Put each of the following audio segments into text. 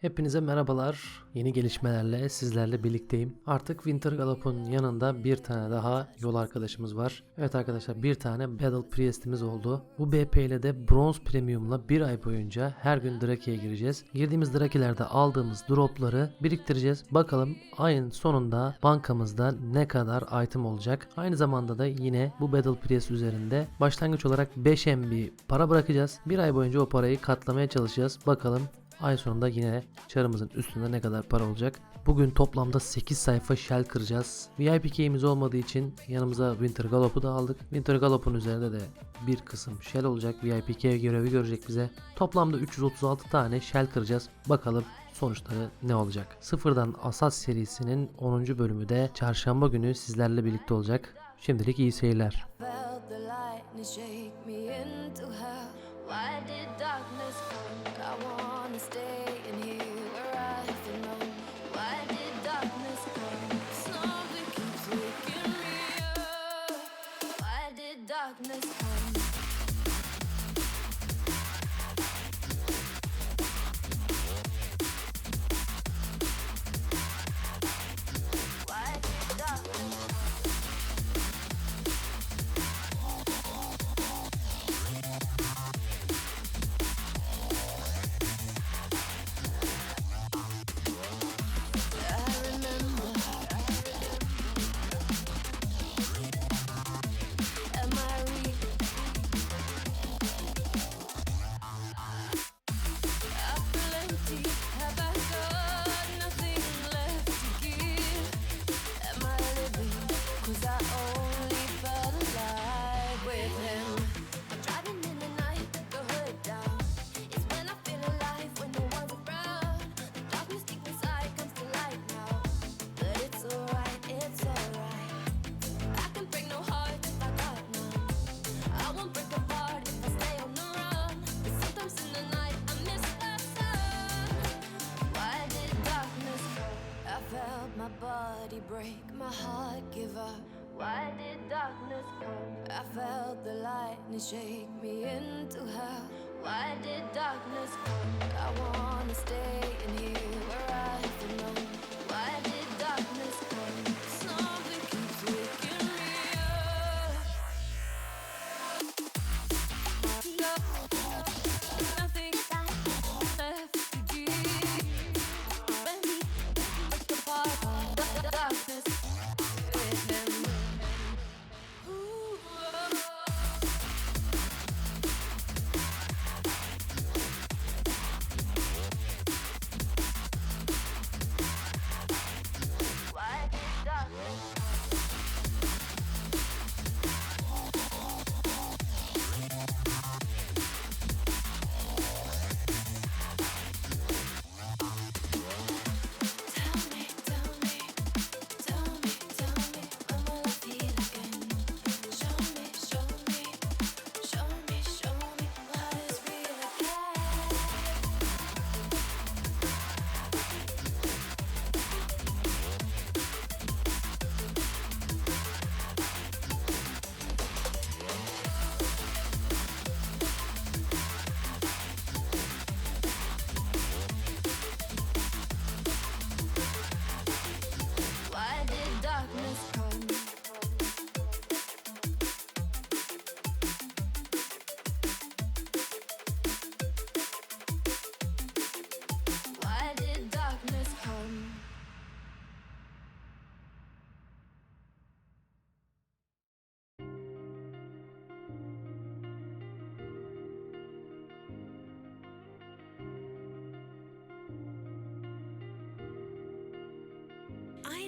Hepinize merhabalar. Yeni gelişmelerle sizlerle birlikteyim. Artık Winter Galop'un yanında bir tane daha yol arkadaşımız var. Evet arkadaşlar bir tane Battle Priest'imiz oldu. Bu BP ile de Bronze Premium'la bir ay boyunca her gün Draki'ye gireceğiz. Girdiğimiz Draki'lerde aldığımız dropları biriktireceğiz. Bakalım ayın sonunda bankamızda ne kadar item olacak. Aynı zamanda da yine bu Battle Priest üzerinde başlangıç olarak 5 MB para bırakacağız. Bir ay boyunca o parayı katlamaya çalışacağız. Bakalım Ay sonunda yine çarımızın üstünde ne kadar para olacak. Bugün toplamda 8 sayfa shell kıracağız. VIP key'imiz olmadığı için yanımıza Winter Galop'u da aldık. Winter Galop'un üzerinde de bir kısım shell olacak. VIP key görevi görecek bize. Toplamda 336 tane shell kıracağız. Bakalım sonuçları ne olacak? Sıfırdan Asas serisinin 10. bölümü de çarşamba günü sizlerle birlikte olacak. Şimdilik iyi seyirler. Break, my heart give up. Why did darkness come? I felt the lightning shake me into hell. Why did darkness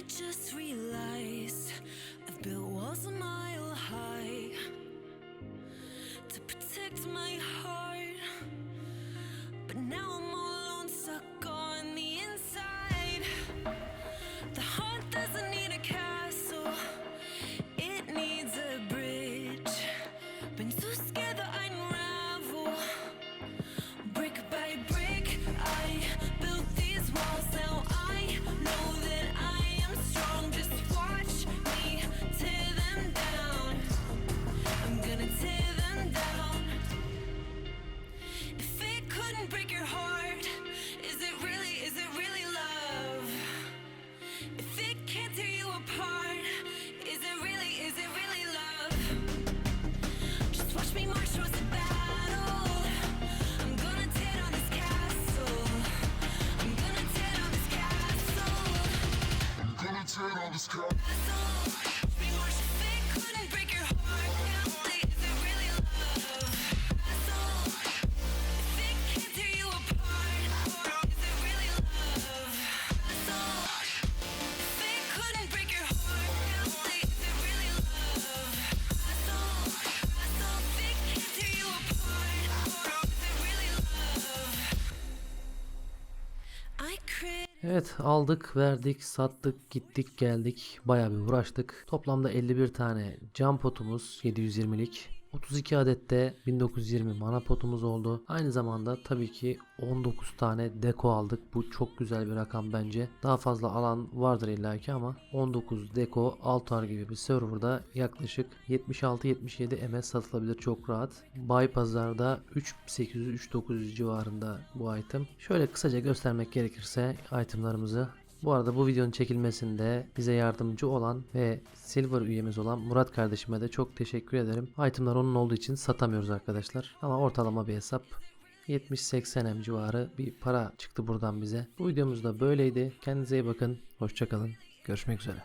just realized I've built walls a mile high to protect my If it can't tear you apart, is it really, is it really love? Just watch me march the battle. I'm gonna tear down this castle. I'm gonna tear down this castle. I'm gonna tear down this castle. Evet aldık, verdik, sattık, gittik, geldik. Bayağı bir uğraştık. Toplamda 51 tane cam potumuz 720'lik. 32 adet de 1920 mana potumuz oldu. Aynı zamanda tabii ki 19 tane deko aldık. Bu çok güzel bir rakam bence. Daha fazla alan vardır illaki ama 19 deko Altar gibi bir serverda yaklaşık 76-77 MS satılabilir çok rahat. Buy pazarda 3800-3900 civarında bu item. Şöyle kısaca göstermek gerekirse itemlarımızı bu arada bu videonun çekilmesinde bize yardımcı olan ve Silver üyemiz olan Murat kardeşime de çok teşekkür ederim. Itemlar onun olduğu için satamıyoruz arkadaşlar. Ama ortalama bir hesap 70-80 M civarı bir para çıktı buradan bize. Bu videomuz da böyleydi. Kendinize iyi bakın. Hoşçakalın. Görüşmek üzere.